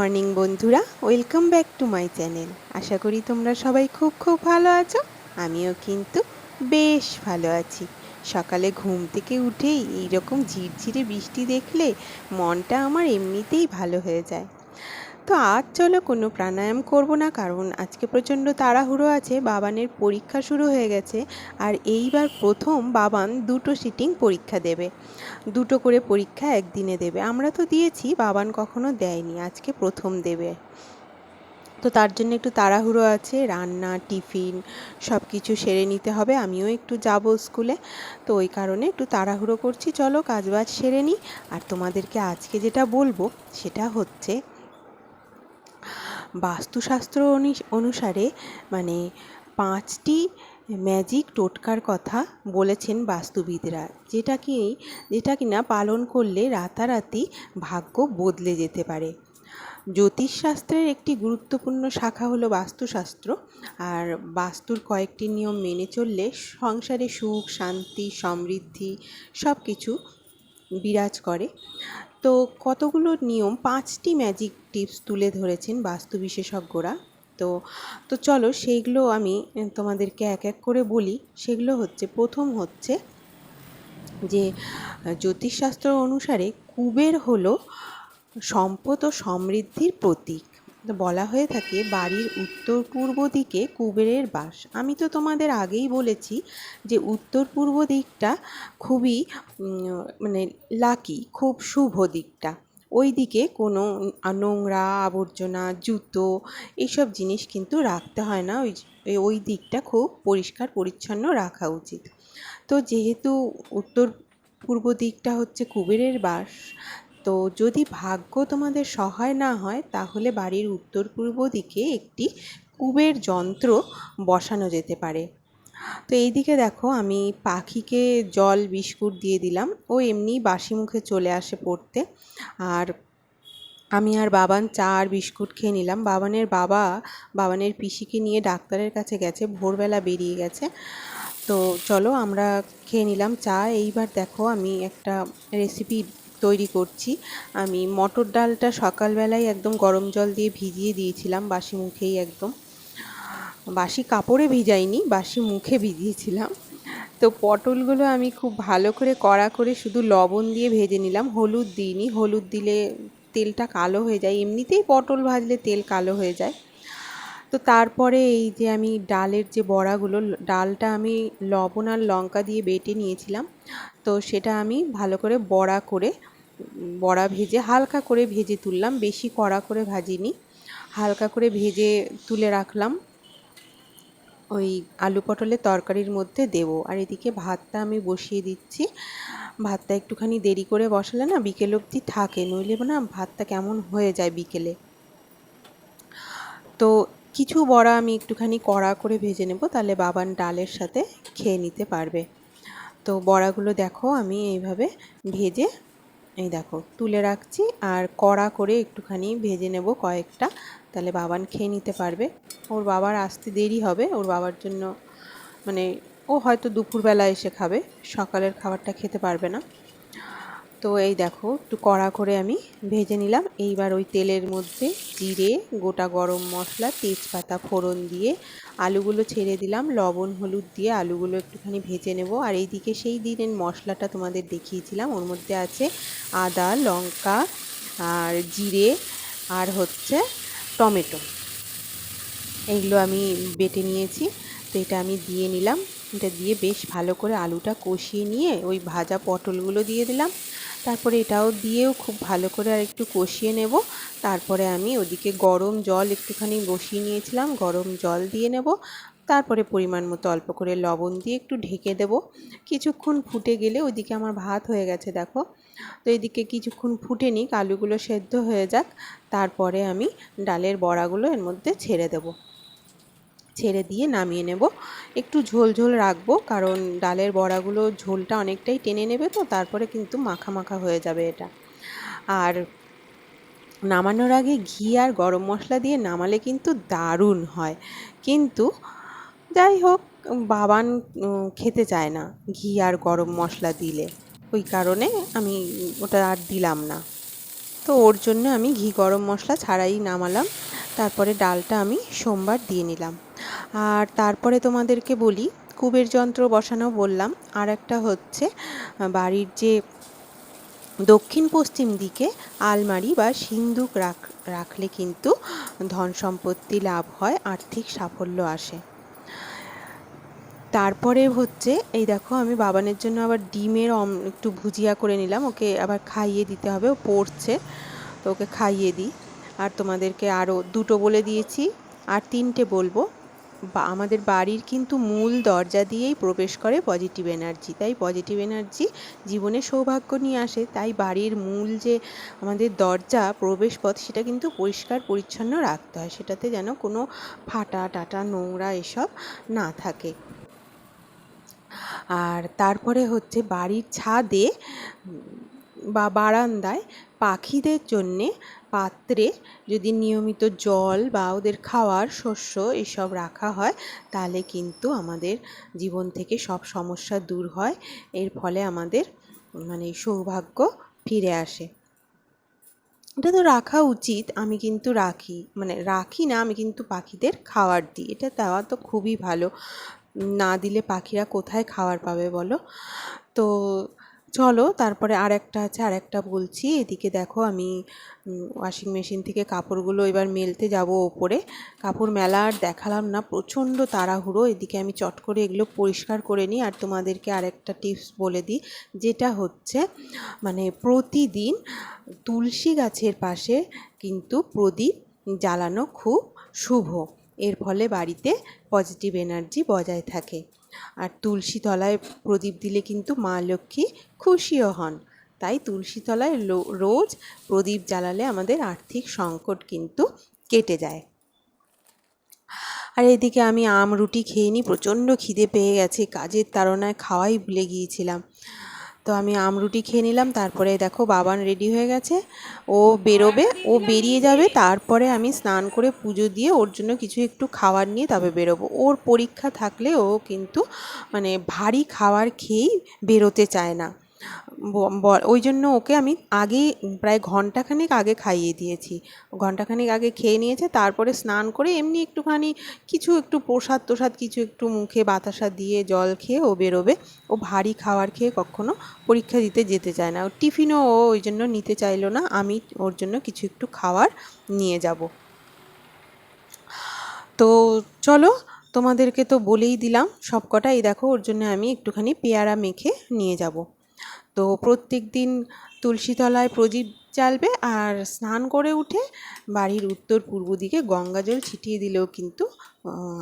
Morning বন্ধুরা, welcome back to my channel. আশা করি তোমরা সবাই খুব খুব ভালো আছো, আমিও কিন্তু বেশ ভালো আছি। সকালে ঘুম থেকে উঠেই এইরকম ঝিরঝিরে বৃষ্টি দেখলে মনটা আমার এমনিতেই ভালো হয়ে যায়। তো আজ চলো কোনো প্রাণায়াম করব না, কারণ আজকে প্রচণ্ড তাড়াহুড়ো আছে, বাবানের পরীক্ষা শুরু হয়ে গেছে আর এইবার প্রথম বাবান দুটো সিটিং পরীক্ষা দেবে। দুটো করে পরীক্ষা একদিনে দেবে। আমরা তো দিয়েছি, বাবান কখনো দেয়নি, আজকে প্রথম দেবে। তো তার জন্য একটু তাড়াহুড়ো আছে, রান্না, টিফিন সব কিছু সেরে নিতে হবে, আমিও একটু যাব স্কুলে। তো ওই কারণে একটু তাড়াহুড়ো করছি, চলো কাজবাজ সেরে নিই। আর তোমাদেরকে আজকে যেটা বলব সেটা হচ্ছে বাস্তুশাস্ত্র অনু- অনুসারে মানে পাঁচটি ম্যাজিক টোটকার কথা বলেছেন বাস্তুবিদরা। যেটা কি, যেটা কিনা পালন করলে রাতারাতি ভাগ্য বদলে যেতে পারে। জ্যোতিষশাস্ত্রের একটি গুরুত্বপূর্ণ শাখা হলো বাস্তুশাস্ত্র, আর বাস্তুর কয়েকটি নিয়ম মেনে চললে সংসারে সুখ, শান্তি, সমৃদ্ধি সব কিছু বিরাজ করে। তো কতগুলো নিয়ম, পাঁচটি ম্যাজিক টিপস তুলে ধরেছেন বাস্তু বিশেষজ্ঞরা? তো তো চলো সেইগুলো আমি তোমাদেরকে এক এক করে বলি। সেগুলো হচ্ছে, প্রথম হচ্ছে যে, জ্যোতিষশাস্ত্র অনুসারে কুবের হলো সম্পদ ও সমৃদ্ধির প্রতীক। বলা হয়ে থাকে, বাড়ির উত্তর পূর্ব দিকে কুবেরের বাস। আমি তো তোমাদের আগেই বলেছি যে উত্তর পূর্ব দিকটা খুবই মানে লাকি খুব শুভ দিকটা। ওই দিকে কোনো নোংরা আবর্জনা, জুতো এইসব জিনিস কিন্তু রাখতে হয় না। ওই ওই দিকটা খুব পরিষ্কার, পরিচ্ছন্ন রাখা উচিত। তো যেহেতু উত্তর পূর্ব দিকটা হচ্ছে কুবেরের বাস তো যদি ভাগ্য তোমাদের সহায় না হয়, তাহলে বাড়ির উত্তর পূর্ব দিকে একটি কুবের যন্ত্র বসানো যেতে পারে। তো এইদিকে দেখো, আমি পাখিকে জল, বিস্কুট দিয়ে দিলাম। ও এমনি বাসি মুখে চলে আসে পড়তে। আর আমি আর বাবান চা আর বিস্কুট খেয়ে নিলাম। বাবানের বাবা, বাবানের পিসিকে নিয়ে ডাক্তারের কাছে গেছে, ভোরবেলা বেরিয়ে গেছে। তো চলো আমরা খেয়ে নিলাম চা। এইবার দেখো, আমি একটা রেসিপি তৈরি করছি। আমি মটর ডালটা সকালবেলায় একদম গরম জল দিয়ে ভিজিয়ে দিয়েছিলাম, বাসি মুখেই একদম। বাসি কাপড়ে ভিজাইনি, বাসি মুখে ভিজিয়েছিলাম। তো পটলগুলো আমি খুব ভালো করে কড়া করে শুধু লবণ দিয়ে ভেজে নিলাম। হলুদ দিইনি, হলুদ দিলে তেলটা কালো হয়ে যায়। এমনিতেই পটল ভাজলে তেল কালো হয়ে যায়। তো তারপরে এই যে আমি ডালের যে বড়াগুলো, ডালটা আমি লবণ আর লঙ্কা দিয়ে বেটে নিয়েছিলাম। তো সেটা আমি ভালো করে বড়া করে বড়া ভেজে হালকা করে ভেজে তুললাম, বেশি কড়া করে ভাজিনি। হালকা করে ভেজে তুলে রাখলাম। ওই আলু পটলের তরকারির মধ্যে দেবো। আর এদিকে ভাতটা আমি বসিয়ে দিচ্ছি। ভাতটা একটুখানি দেরি করে বসালে না বিকেল অবধি থাকে, নইলে না ভাতটা কেমন হয়ে যায় বিকেলে। তো কিছু বড়া আমি একটুখানি কড়া করে ভেজে নেব, তাহলে বাবান ডালের সাথে খেয়ে নিতে পারবে। তো বড়াগুলো দেখো আমি এইভাবে ভেজে এই দেখো, তুলে রাখছি আর কড়া করে একটুখানি ভেজে নেব কয়েকটা। তাহলে বাবান খেয়ে নিতে পারবে। ওর বাবার আসতে দেরি হবে, ওর বাবার জন্য মানে ও হয়তো দুপুরবেলা এসে খাবে, সকালের খাবারটা খেতে পারবে না। তো এই দেখো, একটু কড়া করে আমি ভেজে নিলাম। এইবার ওই তেলের মধ্যে জিরে, গোটা গরম মশলা, তেজপাতা, ফোড়ন দিয়ে আলুগুলো ছেড়ে দিলাম। লবণ, হলুদ দিয়ে আলুগুলো একটুখানি ভেজে নেব। আর এইদিকে সেই দিনের মশলাটা তোমাদের দেখিয়েছিলাম। ওর মধ্যে আছে আদা, লঙ্কা আর জিরে আর হচ্ছে টমেটো। এইগুলো আমি বেটে নিয়েছি। তো এটা আমি দিয়ে নিলাম। এটা দিয়ে বেশ ভালো করে আলুটা কষিয়ে নিয়ে ওই ভাজা পটলগুলো দিয়ে দিলাম। তারপরে এটাও দিয়েও খুব ভালো করে আর একটু কষিয়ে নেব। তারপরে আমি ওদিকে গরম জল একটুখানি বসিয়ে নিয়েছিলাম, গরম জল দিয়ে নেব। তারপরে পরিমাণ মতো অল্প করে লবণ দিয়ে একটু ঢেকে দেব। কিছুক্ষণ ফুটে গেলে ওইদিকে আমার ভাত হয়ে গেছে, দেখো। তো এদিকে কিছুক্ষণ ফুটে নিক আলুগুলো সেদ্ধ হয়ে যাক। তারপরে আমি ডালের বড়াগুলো এর মধ্যে ছেড়ে দেবো। ছেড়ে দিয়ে নামিয়ে নেব। একটু ঝোল ঝোল রাখব, কারণ ডালের বড়াগুলো ঝোলটা অনেকটাই টেনে নেবে তো, তারপরে কিন্তু মাখা মাখা হয়ে যাবে এটা। আর নামানোর আগে ঘি আর গরম মশলা দিয়ে নামালে কিন্তু দারুণ হয়। কিন্তু যাই হোক, বাবান খেতে চায় না ঘি আর গরম মশলা দিলে। ওই কারণে আমি ওটা আর দিলাম না। তো ওর জন্য আমি ঘি গরম মশলা ছাড়াই নামালাম। তারপরে ডালটা আমি সোমবার দিয়ে নিলাম। আর তারপরে তোমাদেরকে বলি, কুবের যন্ত্র বসানো বললাম। আর একটা হচ্ছে বাড়ির যে দক্ষিণ পশ্চিম দিকে আলমারি বা সিন্দুক রাখ, রাখলে কিন্তু ধন সম্পত্তি লাভ হয়, আর্থিক সাফল্য আসে। তারপরে হচ্ছে, এই দেখো আমি বাবানের জন্য আবার ডিমের অম, একটু ভুজিয়া করে নিলাম, ওকে আবার খাইয়ে দিতে হবে, ও পড়ছে, তো ওকে খাইয়ে দিই। আর তোমাদেরকে আরও দুটো বলে দিয়েছি, আর তিনটে বলব। আমাদের বাড়ির কিন্তু মূল দরজা দিয়েই প্রবেশ করে পজিটিভ এনার্জি তাই পজিটিভ এনার্জি জীবনে সৌভাগ্য নিয়ে আসে। তাই বাড়ির মূল যে আমাদের দরজা প্রবেশ পথ সেটা কিন্তু পরিষ্কার, পরিচ্ছন্ন রাখতে হয়। সেটাতে যেন কোনো ফাটা টাটা, নোংরা এসব না থাকে। আর তারপরে হচ্ছে বাড়ির ছাদে বা বারান্দায় পাখিদের জন্যে পাত্রে যদি নিয়মিত জল বা ওদের খাওয়ার শস্য এসব রাখা হয়, তাহলে কিন্তু আমাদের জীবন থেকে সব সমস্যা দূর হয়। এর ফলে আমাদের মানে সৌভাগ্য ফিরে আসে। এটা তো রাখা উচিত, আমি কিন্তু রাখি মানে রাখি না, আমি কিন্তু পাখিদের খাবার দিই। এটা দেওয়া তো খুবই ভালো। না দিলে পাখিরা কোথায় খাবার পাবে বলো? তো চলো, তারপরে আর একটা আছে আর একটা বলছি। এদিকে দেখো আমি ওয়াশিং মেশিন থেকে কাপড়গুলো এবার মেলতে যাব ওপরে। কাপড় মেলা আর দেখালাম না, প্রচণ্ড তাড়াহুড়ো। এদিকে আমি চট করে এগুলো পরিষ্কার করে নিই আর তোমাদেরকে আরেকটা টিপস বলে দিই। যেটা হচ্ছে মানে প্রতিদিন তুলসী গাছের পাশে কিন্তু প্রদীপ জ্বালানো খুব শুভ। এর ফলে বাড়িতে পজিটিভ এনার্জি বজায় থাকে। আর তুলসী তলায় প্রদীপ দিলে কিন্তু মা লক্ষ্মী খুশিও হন। তাই তুলসী তলায় রোজ প্রদীপ জ্বালালে আমাদের আর্থিক সংকট কিন্তু কেটে যায়। আর এদিকে আমি আম রুটি খেয়ে নিই প্রচণ্ড খিদে পেয়ে গেছে, কাজের তাড়নায় খাওয়াই ভুলে গিয়েছিলাম। তো আমি আমরুটি খেয়ে নিলাম, তারপরে দেখো বাবান রেডি হয়ে গেছে। ও বেরোবে, ও বেরিয়ে যাবে, তারপরে আমি স্নান করে পুজো দিয়ে ওর জন্য কিছু একটু খাবার নিয়ে তবে বেরোবো। ওর পরীক্ষা থাকলে ও কিন্তু মানে ভারী খাবার খেয়েই বেরোতে চায় না। ওই জন্য ওকে আমি আগেই প্রায় ঘন্টাখানেক আগে খাইয়ে দিয়েছি। ঘন্টাখানেক আগে খেয়ে নিয়েছে, তারপরে স্নান করে এমনি একটুখানি কিছু একটু প্রসাদ তোসাদ কিছু একটু মুখে বাতাসা দিয়ে জল খেয়ে ও বেরোবে। ও ভারী খাবার খেয়ে কখনো পরীক্ষা দিতে যেতে চায় না। ও টিফিনও ও ওই জন্য নিতে চাইলো না, আমি ওর জন্য কিছু একটু খাবার নিয়ে যাব। তো চলো, তোমাদেরকে তো বলেই দিলাম সব কটা এই দেখো, ওর জন্য আমি একটুখানি পেয়ারা মেখে নিয়ে যাব। তো প্রত্যেক দিন তুলসীতলায় প্রদীপ জ্বালবে আর স্নান করে উঠে বাড়ির উত্তর পূর্ব দিকে গঙ্গা জল ছিটিয়ে দিলেও কিন্তু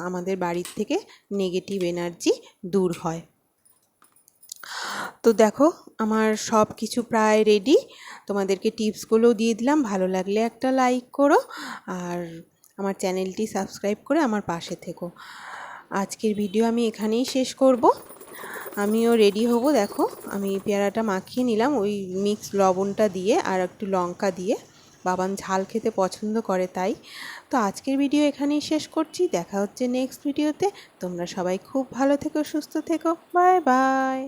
আমাদের বাড়ির থেকে নেগেটিভ এনার্জি দূর হয়। তো দেখো, আমার সব কিছু প্রায় রেডি তোমাদেরকে টিপসগুলো দিয়ে দিলাম। ভালো লাগলে একটা লাইক করো আর আমার চ্যানেলটি সাবস্ক্রাইব করে আমার পাশে থেকো। আজকের ভিডিও আমি এখানেই শেষ করব। আমিও রেডি হব, দেখো। আমি পেয়ারাটা মাখিয়ে নিলাম, ওই মিক্স লবণটা দিয়ে আর একটু লঙ্কা দিয়ে। বাবান ঝাল খেতে পছন্দ করে তাই। তো আজকের ভিডিও এখানেই শেষ করছি, দেখা হচ্ছে নেক্সট ভিডিওতে তোমরা সবাই খুব ভালো থেকো, সুস্থ থেকো। Bye bye